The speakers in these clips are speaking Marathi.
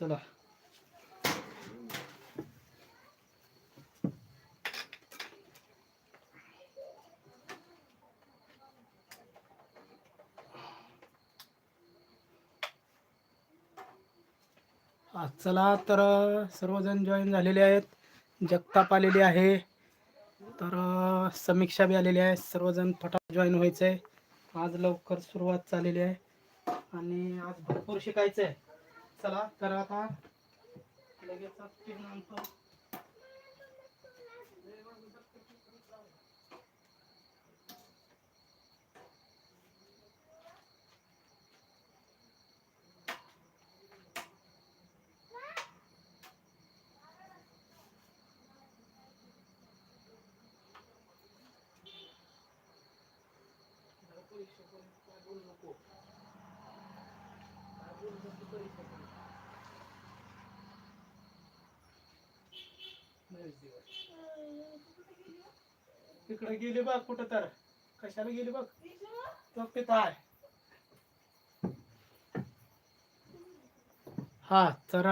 चला चला तर सर्वजण जॉईन झालेले आहेत. जगताप आलेली आहे. तर समीक्षा बी आलेली आहे. सर्वजण फटाफट जॉईन व्हायचं आहे आज लवकर सुरुवात चाललेली आहे. आणि आज भरपूर शिकायचं आहे चला तर आता लगेच पेन तिकडे गेली बघ कुठं तर कशाला गेली बघ? तो पिता आहे हा तर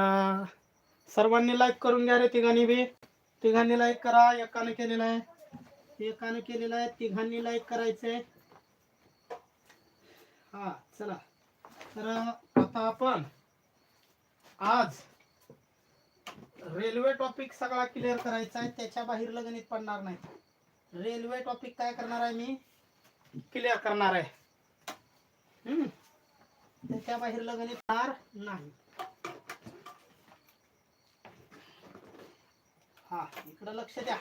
सर्वांनी लाईक करून घ्या रे तिघांनी बी. तिघांनी लाईक करा एकाने केलेला आहे. एकाने केलेला आहे तिघांनी लाईक करायचंय. हा चला. तर आता आपण आज रेल्वे टॉपिक सगळा क्लिअर करायचा आहे. त्याच्या बाहेर गणित पडणार नाही. रेल्वे टॉपिक काय करणार आहे मी? क्लिअर करणार आहे. हम्म. त्याच्या बाहेर गणित पडणार नाही. हा इकडं लक्ष द्या.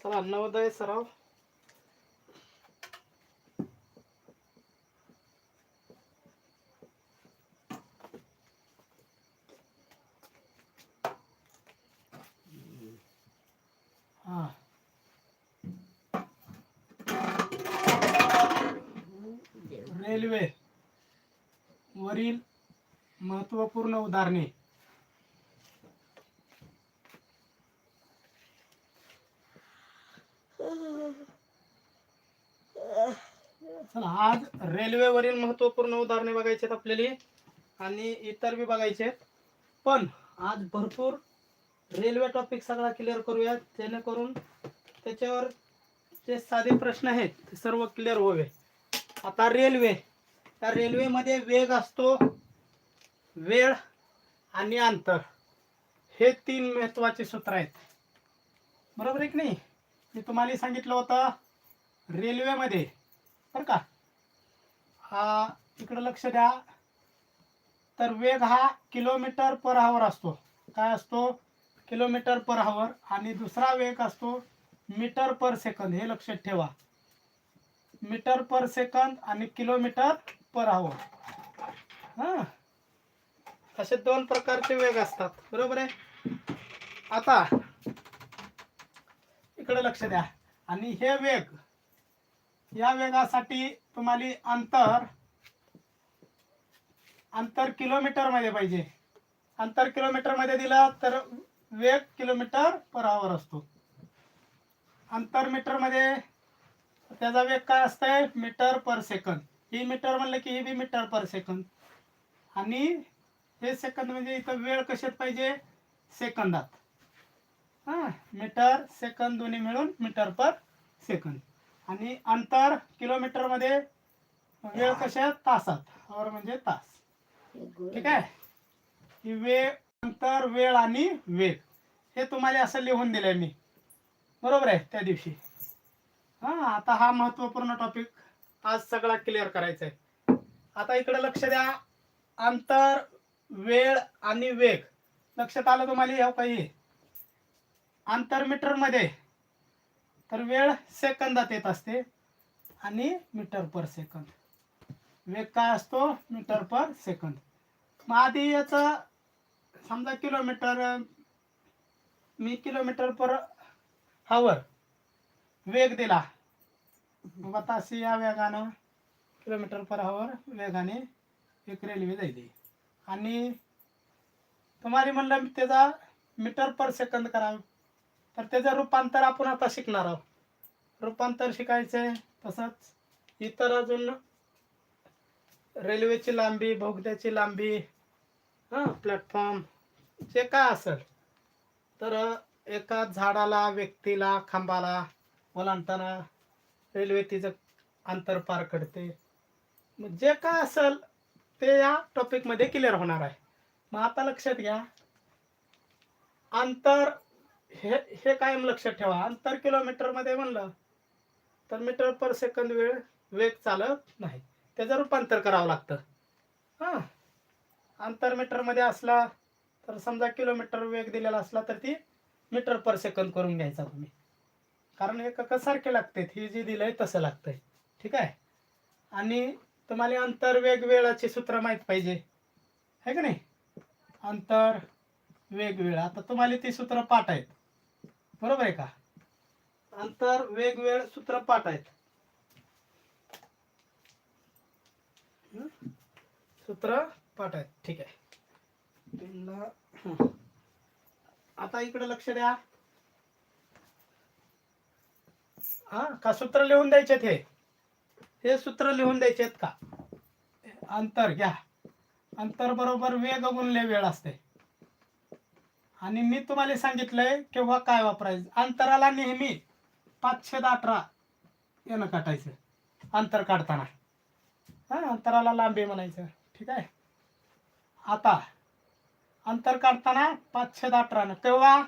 चला नवोदय सराव. हा. रेल्वे वरील महत्त्वपूर्ण उदाहरणे. चला आज रेल्वेवरील महत्त्वपूर्ण उदाहरणे बघायचे आहेत आपल्याला आणि इतर बी बघायचे आहेत पण आज भरपूर रेल्वे टॉपिक सगळा क्लिअर करूयात. जेणेकरून त्याच्यावर जे साधे प्रश्न आहेत ते सर्व क्लिअर व्हावे. आता रेल्वे त्या रेल्वेमध्ये वेग असतो वेळ आणि अंतर. हे तीन महत्त्वाचे सूत्र आहेत. बरोबर आहे की नाही? मी तुम्हाला सांगितलं होतं रेल्वेमध्ये बरं का? हा इकडं लक्ष द्या. तर वेग हा किलोमीटर पर आवर असतो. काय असतो? किलोमीटर पर आवर आणि दुसरा वेग असतो मीटर पर सेकंद. हे लक्षात ठेवा. मीटर पर सेकंद आणि किलोमीटर पर आवर हां. असे दोन प्रकारचे वेग असतात. बरोबर आहे? आता इकडे लक्ष द्या. आणि हे वेग या वेगासाठी तुम्हाला अंतर अंतर किलोमीटरमध्ये पाहिजे. अंतर किलोमीटरमध्ये दिला तर वेग किलोमीटर पर आवर असतो. अंतर मीटरमध्ये त्याचा वेग काय असतंय? मीटर पर सेकंद ही मीटर म्हणलं की ही बी मीटर पर सेकंद आणि हे सेकंद म्हणजे इथं वेळ कशात पाहिजे? सेकंदात हा मीटर सेकंद दोन्ही मिळून मीटर पर सेकंद आणि अंतर किलोमीटरमध्ये वेळ कशात? तासात. और म्हणजे तास. ठीक आहे? ही वेळ अंतर वेळ आणि वेग. हे तुम्हाला असं लिहून दिलंय मी. बरोबर आहे त्या दिवशी. हा आता हा महत्त्वपूर्ण टॉपिक आज सगळा क्लिअर करायचा आहे. आता इकडे लक्ष द्या. अंतर वेळ आणि वेग. लक्षात आलं तुम्हाला ह्या काही? अंतर मीटरमध्ये. तर वेळ सेकंदात येत असते आणि मीटर पर सेकंद वेग काय असतो? मीटर पर सेकंद मग आधी याचं समजा किलोमीटर मी किलोमीटर पर हावर वेग दिला. मग आता या वेगानं किलोमीटर पर हावर वेगाने एक रेल्वे जायली. आणि तुम्हाला म्हणलं त्याचा मीटर पर सेकंद करा तर त्याचं रूपांतर आपण आता शिकणार आहोत. रूपांतर शिकायचंय तसंच इतर अजून रेल्वेची लांबी बोगद्याची लांबी हां प्लॅटफॉर्म जे काय असेल. तर एका झाडाला व्यक्तीला खांबाला ओलांडताना रेल्वे तिचं अंतर पार करते. मग जे काय असेल ते या टॉपिकमध्ये क्लिअर होणार आहे. मग आता लक्षात घ्या. अंतर हे हे कायम लक्षात ठेवा. अंतर किलोमीटरमध्ये म्हणलं तर मीटर पर सेकंद वेळ वेग चालत नाही. त्याचं रूपांतर करावं लागतं. हां. अंतर मीटरमध्ये असला तर समजा किलोमीटर वेग दिलेला असला तर ती मीटर पर सेकंद करून घ्यायचा तुम्ही. कारण हे सारखे लागते हे जी दिलंय तसं लागतंय. ठीक आहे? आणि तुम्हाला अंतर वेग वेळाचे सूत्र माहीत पाहिजे. है का नाही? अंतर वेग वेळ. आता तुम्हाला ती सूत्र पाठ आहेत. बरोबर आहे का? अंतर वेग वेळ सूत्र पाठ आहेत. सूत्र पाठ आहेत. ठीक आहे. आता इकडे लक्ष द्या. हा का सूत्र लिहून द्यायचे हे? हे सूत्र लिहून द्यायचे आहेत का? अंतर घ्या. अंतर बरोबर वेग गुणले वेळ असते. आणि मी तुम्हाला सांगितलंय केव्हा काय वापरायचं. अंतराला नेहमी पाचशे अठरा यानं काटायचं. अंतर काढताना. हा अंतराला लांबी म्हणायचं. ठीक आहे? आता अंतर काढताना पाचशे अठरानं तेव्हा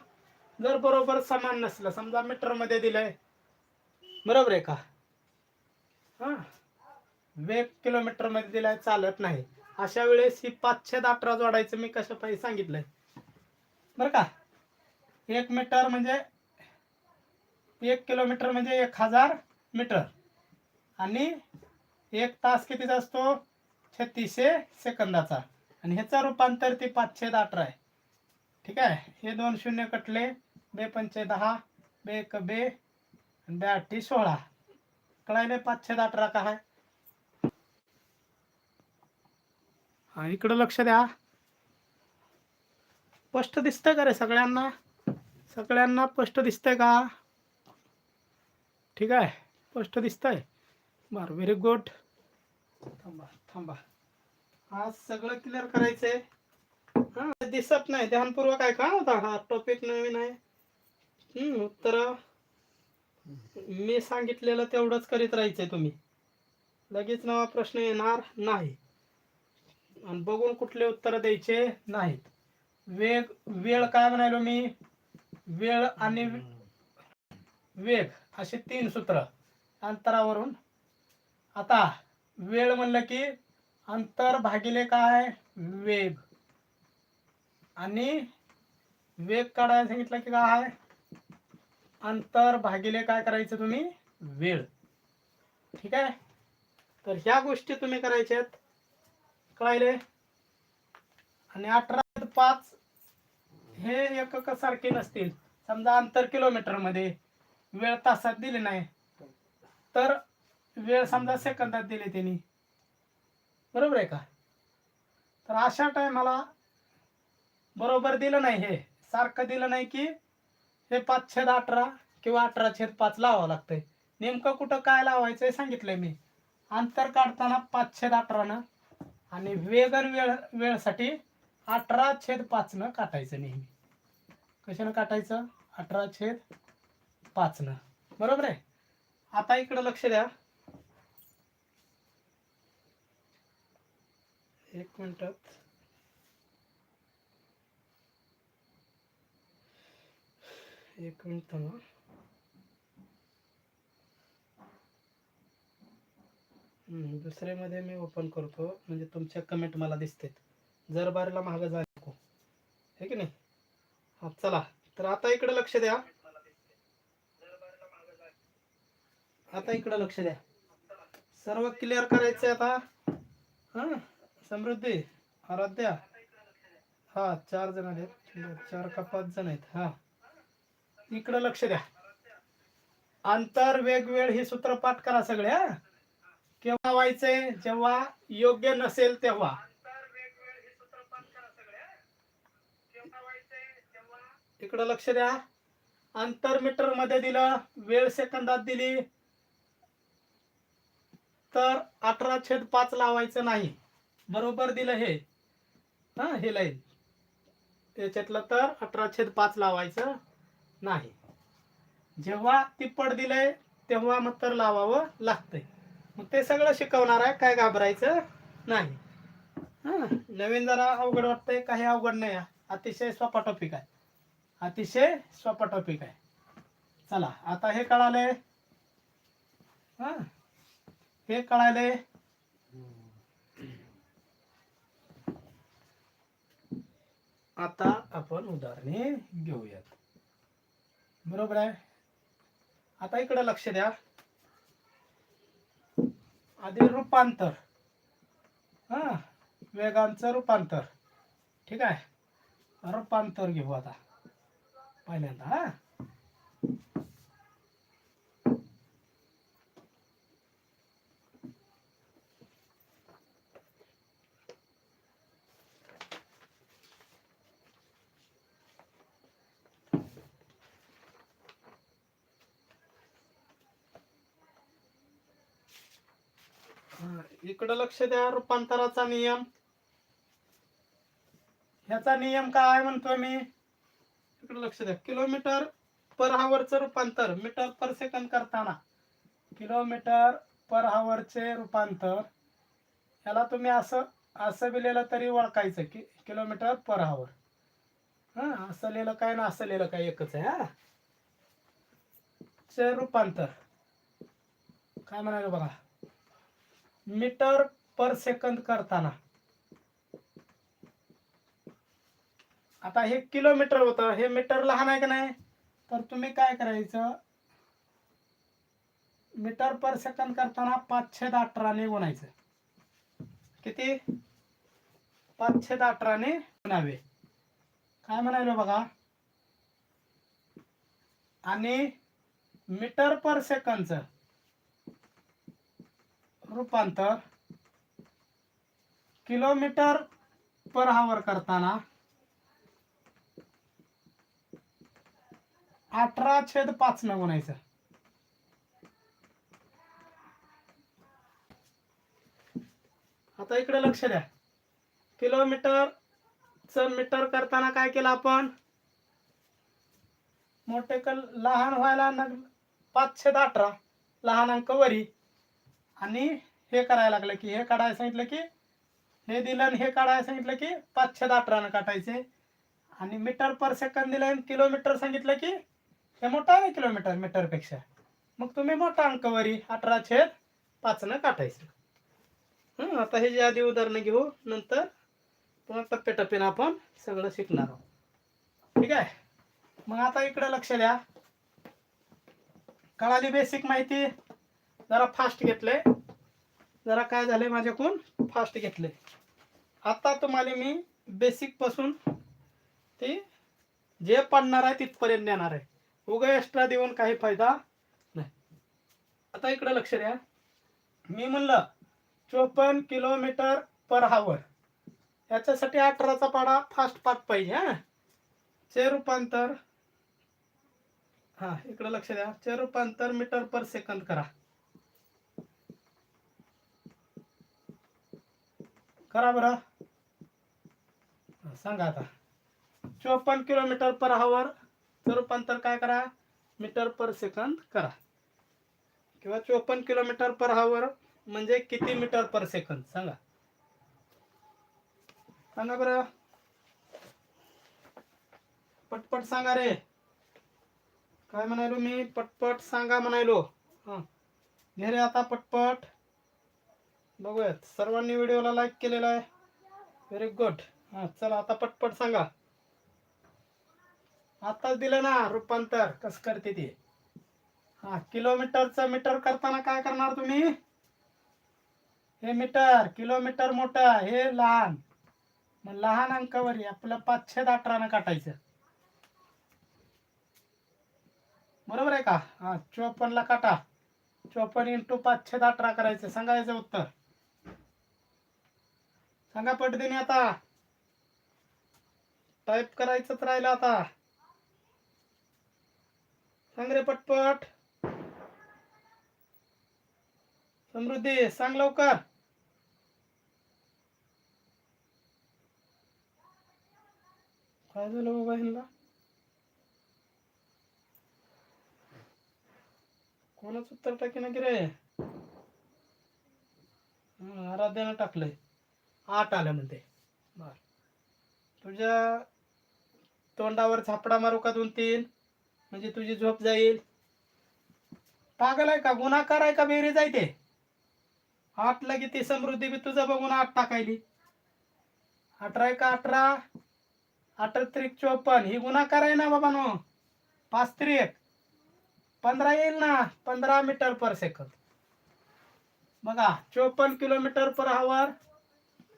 जर बरोबर समान नसलं समजा मीटरमध्ये दिलंय. बरोबर आहे का? हा. वेग किलोमीटरमध्ये दिलाय चालत नाही. अशा वेळेस ही पाचशे अठरा जोडायचं मी कशा पाहिजे सांगितलंय. बरं का? एक मीटर म्हणजे एक किलोमीटर म्हणजे एक हजार मीटर. आणि एक तास कितीचा असतो? छत्तीसशे सेकंदाचा. आणि ह्याचं रूपांतर ते पाचशे अठरा आहे ठीक आहे? हे दोन शून्य कटले. बे पंचे दहा बे एक बे आणि बे आठी सोळा. कळायले पाचशे अठरा का आहे हा इकडं लक्ष द्या. स्पष्ट दिसतंय का रे सगळ्यांना? सगळ्यांना स्पष्ट दिसतंय का? ठीक आहे? स्पष्ट दिसतंय? बरं व्हेरी गुड थांबा थांबा. आज सगळं क्लिअर करायचंय. हा दिसत नाही. ध्यानपूर्वक आहे का होता हा टॉपिक नवीन आहे. उत्तर. मी सांगितलेलं तेवढंच करीत राहायचंय तुम्ही. लगेच नवा प्रश्न येणार नाही. आणि बघून कुठले उत्तर द्यायचे नाहीत. वेग वेळ काय म्हणालो मी? वेळ आणि वेग असे तीन सूत्र अंतरावरून. आता वेळ म्हणलं की अंतर भागिले काय? वेग. आणि वेग काढायला सांगितलं की काय? अंतर भागिले काय करायचं तुम्ही? वेळ. ठीक आहे? तर ह्या गोष्टी तुम्ही करायच्यात कळायले? आणि अठरा पाच हे एकक सारखे नसतील. समजा अंतर किलोमीटरमध्ये वेळ तासात दिली नाही. तर वेळ समजा सेकंदात दिली त्यांनी. बरोबर आहे का? तर अशा टायमाला बरोबर दिलं नाही हे. सारखं दिलं नाही की हे पाच छेद अठरा किंवा अठरा छेद पाच लावावं लागतंय. नेमकं कुठं काय लावायचं हे सांगितलंय मी. अंतर काढताना पाच छेद अठरानं आणि वेगन वेळ वेळसाठी अठरा छेद पाचनं काटायचं नेहमी. कशानं काटायचं? अठरा छेद पाचनं. बरोबर आहे? आता इकडं लक्ष द्या. एक मिनिटात. एक मिनिट थांबा. हम्म, दुसऱ्यामध्ये मी ओपन करतो. म्हणजे तुमच्या कमेंट मला दिसतात. जर बारीला महाग जा नको. हे की नाही? हा चला. तर आता इकडे लक्ष द्या. आता इकडे लक्ष द्या. सर्व क्लिअर करायचं आता. हा? समृद्धी आराध्या. हा चार जण आहेत. चार का पाच जण आहेत. हा. इकडं लक्ष द्या. अंतर वेगवेळ हे सूत्र पाठ करा सगळ्या केव्हा व्हायचंय? जेव्हा योग्य नसेल तेव्हा. इकडं लक्ष द्या. अंतर मीटरमध्ये दिलं वेळ सेकंदात दिली. तर अठरा छेद पाच लावायचं नाही. बरोबर दिलं हे. हा हे लाईन. त्याच्यातलं तर अठरा छेद पाच लावायचं नाही. जेव्हा तिप्पट दिलंय तेव्हा मग तर लावावं लागतंय. मग ते सगळं शिकवणार आहे काय घाबरायचं नाही. हा नवीन जरा अवघड वाटतंय काही अवघड नाही. आहे. अतिशय सोपा टॉपिक आहे. अतिशय सोपा टॉपिक आहे. चला आता हे कळालंय. हा हे कळालंय. आता आपण उदाहरणे घेऊयात. बरोबर आहे? आता इकडे लक्ष द्या. आधी रूपांतर. हा? वेगांचं रूपांतर. ठीक आहे? रूपांतर घेऊ आता. पहिल्यांदा हा? इकडं लक्ष द्या रूपांतराचा नियम. ह्याचा नियम काय म्हणतोय मी? इकडे लक्ष द्या. किलोमीटर पर हावरचं रूपांतर मीटर पर सेकंद करताना. किलोमीटर पर हावरचे रूपांतर याला तुम्ही असं असं लिहिलं तरी ओळखायचं की किलोमीटर पर हावर. हा असं लिहिलं काय ना असं लिहिलं काय एकच आहे हा. चे रूपांतर. काय म्हणाले बघा? मीटर पर सेकंद करताना. आता हे किलोमीटर होतं. हे मीटर लहान आहे का नाही? तर तुम्ही काय करायचं? मीटर पर सेकंद करताना पाचशे अठराने गुणायचं किती? पाचशे अठराने गुणावे काय म्हणायलो बघा? आणि मीटर पर सेकंदचं रूपांतर किलोमीटर पर हावर करताना अठरा छेद पाच न म्हणायचं आता इकडे लक्ष द्या. किलोमीटर च मीटर करताना काय केलं आपण? मोठे कल लहान व्हायला न पाच छेद अठरा लहान अंक वरी. आणि हे करायला लागलं की हे काढायला सांगितलं की हे दिलं आणि हे काढायला सांगितलं की पाचशे अठरानं काटायचे. आणि मीटर पर सेकंद दिलं आणि किलोमीटर सांगितलं की हे मोठं आहे किलोमीटर मीटरपेक्षा? मग तुम्ही मोठा अंकवरी अठरा छेद पाचनं काटायचं. हं, आता हे जे आधी उदाहरणं घेऊ नंतर पुन्हा टप्प्याटप्प्यानं आपण सगळं शिकणार आहोत. ठीक आहे? मग आता इकडं लक्ष द्या. कळाली बेसिक माहिती? जरा फास्ट घेतलंय. जरा काय झालंय माझ्याकडून? फास्ट घेतलंय. आता तुम्हाला मी बेसिकपासून ते जे पडणार आहे तिथपर्यंत नेणार आहे. उगा एक्स्ट्रा देऊन काही फायदा नाही. आता इकडे लक्ष द्या. मी म्हणलं चोपन्न किलोमीटर पर हावर याच्यासाठी अठराचा पाडा फास्ट पाठ पाहिजे हा. चे रूपांतर हा इकडे लक्ष द्या. चे रूपांतर मीटर पर सेकंद करा. करा बरं. सांगा आता. चोपन्न किलोमीटर पर हावर चं रूपांतर काय करा? मीटर पर सेकंद करा. किंवा चोपन्न किलोमीटर पर हावर म्हणजे किती मीटर पर सेकंद सांगा. सांगा बरं. पटपट सांगा रे. काय म्हणायलो मी? पटपट सांगा म्हणायलो. हा. घे रे आता पटपट. बघूयात. सर्वांनी व्हिडिओला लाईक केलेला आहे. व्हेरी गुड हा चला आता पटपट सांगा. आताच दिलं ना रूपांतर. कसं करते ते? हा किलोमीटरचं मीटर करताना काय करणार तुम्ही? हे मीटर किलोमीटर मोठं हे लहान. मग लहान अंकावर आपलं पाचशे अठरानं काटायचं. बरोबर आहे का? हा चोपन्नला काटा. चोपन्न इंटू पाचशे अठरा करायचं. सांगायचं उत्तर. सांगा पटदिनी आता. टाईप करायचंच राहिलं आता. सांग रे पटपट. समृद्धी सांग लवकर. काय झालं बाबा ह्यांना? कोणाच उत्तर टाकी ना की रे? आराध्यानं टाकलंय. आठ आलं म्हणते. बर. तुझ्या तोंडावर झापडा मारू का दोन तीन? म्हणजे तुझी झोप जाईल. पागल आहे का? गुन्हाकार आहे का? बेरीज आहे ते. आठ लगे ती समृद्धी बी तुझं बघून आठ टाकायली. अठरा आहे का अठरा. अठरा त्रिक चोपन्न. ही गुन्हाकार आहे ना बाबा नो? पाच त्रिक. पंधरा येईल ना? पंधरा मीटर पर सेकंद. बघा चोपन्न किलोमीटर पर आवर.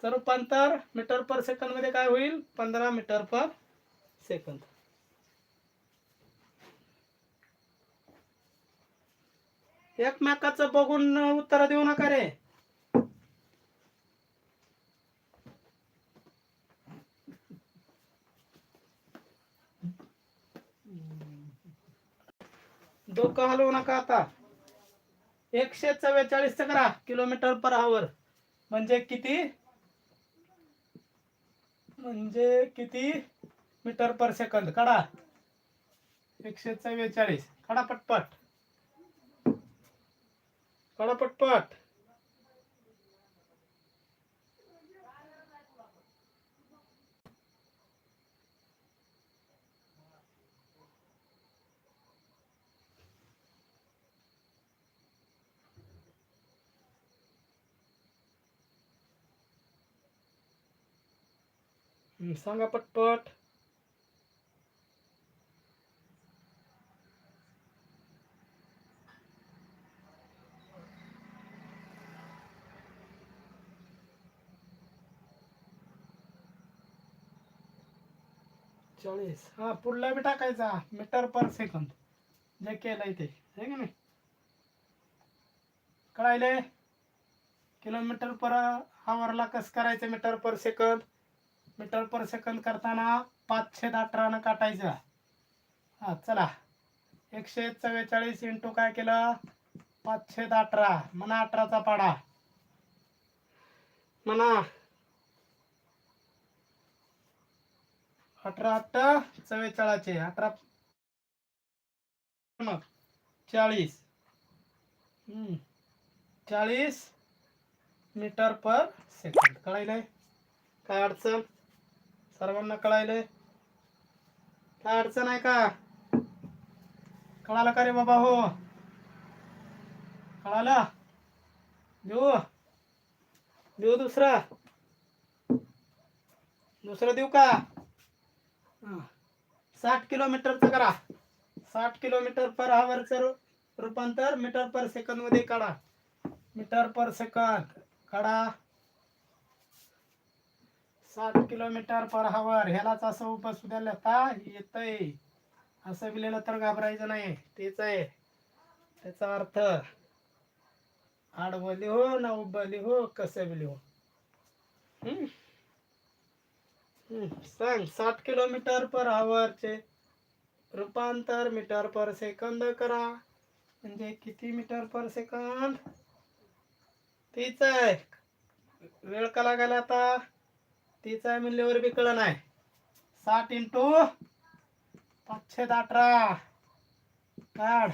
तर रूपांतर मीटर पर सेकंदमध्ये काय होईल? पंधरा मीटर पर सेकंद. एकमेकाचं बघून उत्तर देऊ नका रे. डोकं हलवू नका आता. एकशे चव्वेचाळीस करा किलोमीटर पर आवर. म्हणजे किती? म्हणजे किती? मीटर पर सेकंद काढा. एकशे चव्वेचाळीस काढा पटपट. काढा पटपट. सांगा पटपट. चाळीस. हा पुढला बी टाकायचा. Metre per second. जे केलंय ते. आहे की नाही? कळायले किलोमीटर पर आवरला कस करायचं metre per second? Metre per second करताना पाचशे अठरानं काटायचं. हा चला. एकशे चव्वेचाळीस इंटू काय केलं? पाचशे अठरा म्हणा अठराचा पाडा. म्हणा अठरा अठ्ठ चव्वेचाळाचे अठरा मग चाळीस. हम्म. चाळीस मीटर पर सेकंद कळायलंय? काय अडचण? सर्वांना कळायलंय. काय अडचण आहे का? कळालं का रे बाबा हो? कळालं? देऊ? देऊ दुसरा? दुसरं देऊ का? साठ किलोमीटरचं करा. साठ किलोमीटर पर आवरचं रूपांतर मीटर पर सेकंदमध्ये काढा. मीटर पर सेकंद काढा. सात किलोमीटर पर हवर ह्यालाच असं उपसू द्यायला आता येतंय. असं बिलेलं तर घाबरायचं नाही. तेच आहे. त्याचा अर्थ आडवली हो ना उभली हो कसं बी हो. हम्म? हम्म, सांग साठ किलोमीटर पर आवरचे रूपांतर मीटर पर सेकंद करा. म्हणजे किती मीटर पर सेकंद? तीच आहे. वेळ का लागायला आता? तीच आहे म्हणल्यावर बी कळ नाही साठ इंटू पाचशे अठरा. काढ.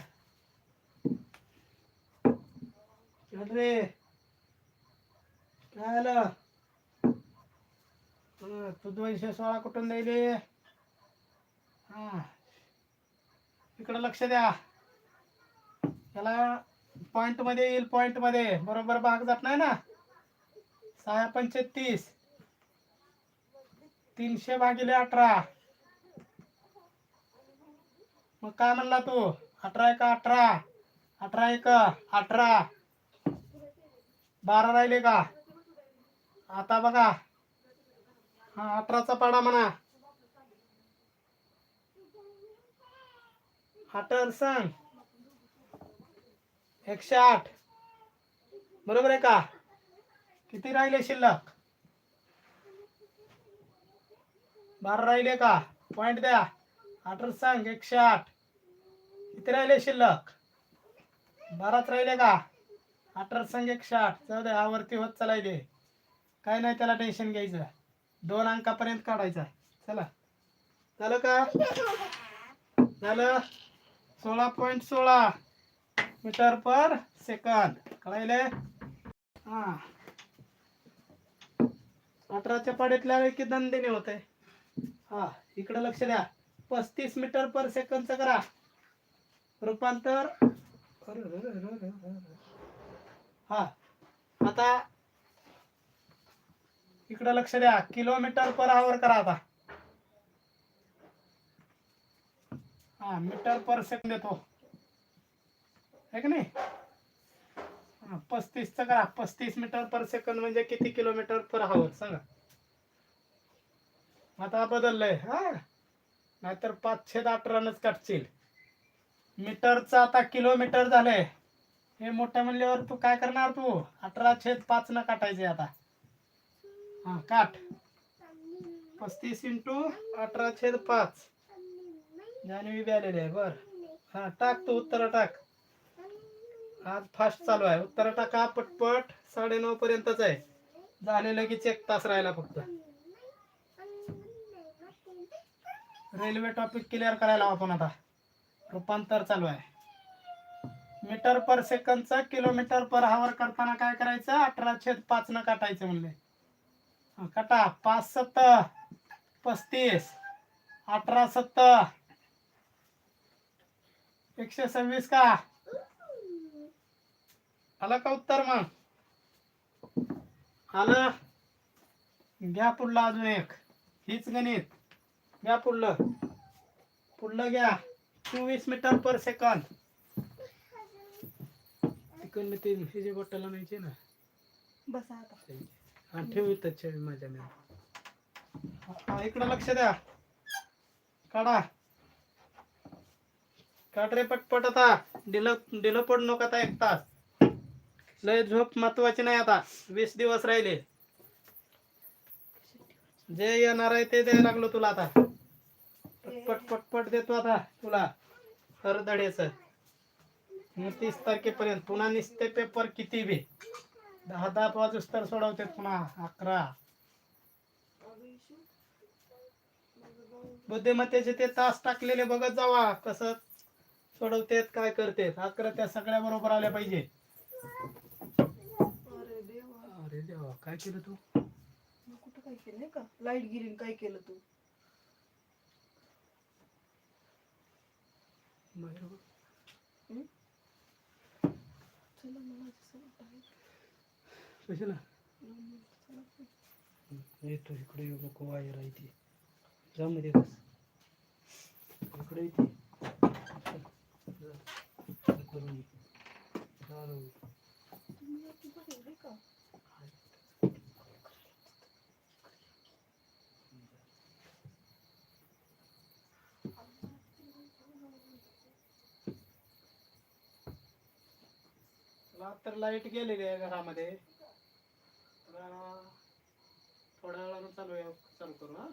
रे. काय आलं? तू दोनशे सोळा कुठून द्यायले? हा. इकडं लक्ष द्या. त्याला पॉइंटमध्ये येईल पॉइंटमध्ये. बरोबर भाग जात नाही ना? सहा पंचे तीस तीनशे भागिले अठरा. मग काय म्हणला तू? अठरा एक अठरा. अठरा एक अठरा. बारा राहिले का? आता बघा. हा अठराचा पाडा म्हणा. अठर सांग. एकशे आठ. बरोबर आहे का? किती राहिले शिल्लक? बारा राहिले का? पॉइंट द्या. अठरा सांग एकशे आठ. किती राहिले शिल्लक? बाराच राहिले का? अठरा सांग एकशे आठ. जाऊ आवर्ती होत चालायचे काय नाही त्याला टेन्शन घ्यायचं. दोन अंकापर्यंत काढायचा चला. झालं का? झालं. सोळा पॉईंट सोळा मीटर पर सेकंद कळायले हा. अठराच्या पाड्यातल्या की दंदिने होते? हा इकडे लक्ष द्या. पस्तीस मीटर पर सेकंदचं करा. रूपांतर. हा आता इकडे लक्ष द्या. किलोमीटर पर आवर करा आता. हा मीटर पर सेकंद येतो. आहे की नाही? पस्तीस पस्तीसचं करा. पस्तीस मीटर पर सेकंद म्हणजे किती किलोमीटर पर आवर सांगा. आता बदललंय हा? नाहीतर पाचशे आठ रनच कटशील. मीटरचं आता किलोमीटर झालंय. हे मोठं म्हणल्यावर तू काय करणार तू? अठरा छेद पाच न काटायचे आता. हा काट. पस्तीस इंटू अठरा छेद पाच. जान्हवी बी आलेले आहे बर. हा टाक तू उत्तर टाक. आज फास्ट चालू आहे. उत्तर टाका पटपट. साडेनऊ पर्यंतच आहे. झाले लगेच एक तास राहिला फक्त. रेल्वे टॉपिक क्लिअर करायला आपण आता. रूपांतर चालू आहे. मीटर पर सेकंदचा किलोमीटर पर हावर करताना काय करायचं? अठरा छेद पाच न काटायचं म्हणले. काटा. पाच सत्त पस्तीस अठरा सत्त एकशे सव्वीस का? आलं का उत्तर मग? आलं. घ्या पुढला अजून एक. हीच गणित. घ्या पुढलं. पुढलं घ्या. चोवीस मीटर पर सेकंद. तिकडनं ते हे जे बॉटल आणायचे ना. बसा आता. हा ठेव छेड माझ्या हा, इकडं लक्ष द्या. काढा. काढ रे पटपट आता. दिलं दिलं पड नको आता एक तास. लय झोप महत्वाची नाही आता. वीस दिवस राहिले. जे येणार आहे ते द्यायला लागलो तुला आता. पटपट पटपट देतो आता तुला. हर धड्याच तीस तारखेपर्यंत पुन्हा निसते पेपर किती बी. दहा दहा वाजूस तर सोडवते पुन्हा अकरा. बुद्धिमत्तेचे ते तास टाकलेले बघत जावा कसं सोडवतेत काय करतेत. अकरा त्या सगळ्या बरोबर आल्या पाहिजे. अरे देवा. अरे देवा काय केलं तू? मग कुठं काय केलं? का? लाइट आणि काय केलं तू? माझ्या- चला मला जसं वाटायला. कशाला चला. येतो इकडे येऊ नको वायर आहे ती जा मध्ये बस इकडे येते जा. जा करून ये. तर लाइट गेलेली आहे घरामध्ये. थोड्या वेळानं चालू आहे चालू करू हा?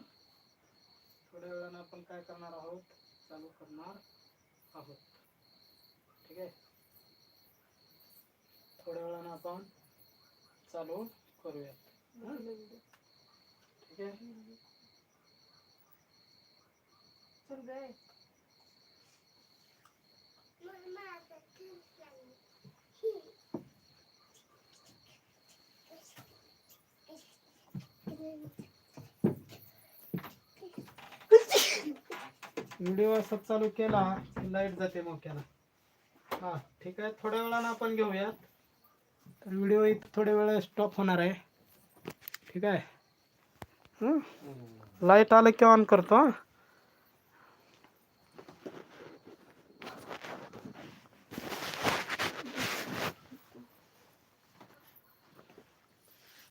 थोड्या वेळानं आपण काय करणार आहोत चालू करणार आहोत. ठीक आहे? थोड्या वेळानं आपण चालू करूयात ठीक आहे? व्हिडिओ असं चालू केला लाइट जाते मोक्याला. हा ठीक आहे थोड्या वेळानं आपण घेऊयात. तर व्हिडिओ इथं थोड्या वेळ स्टॉप होणार आहे. ठीक आहे. लाइट आलं की ऑन करतो हा?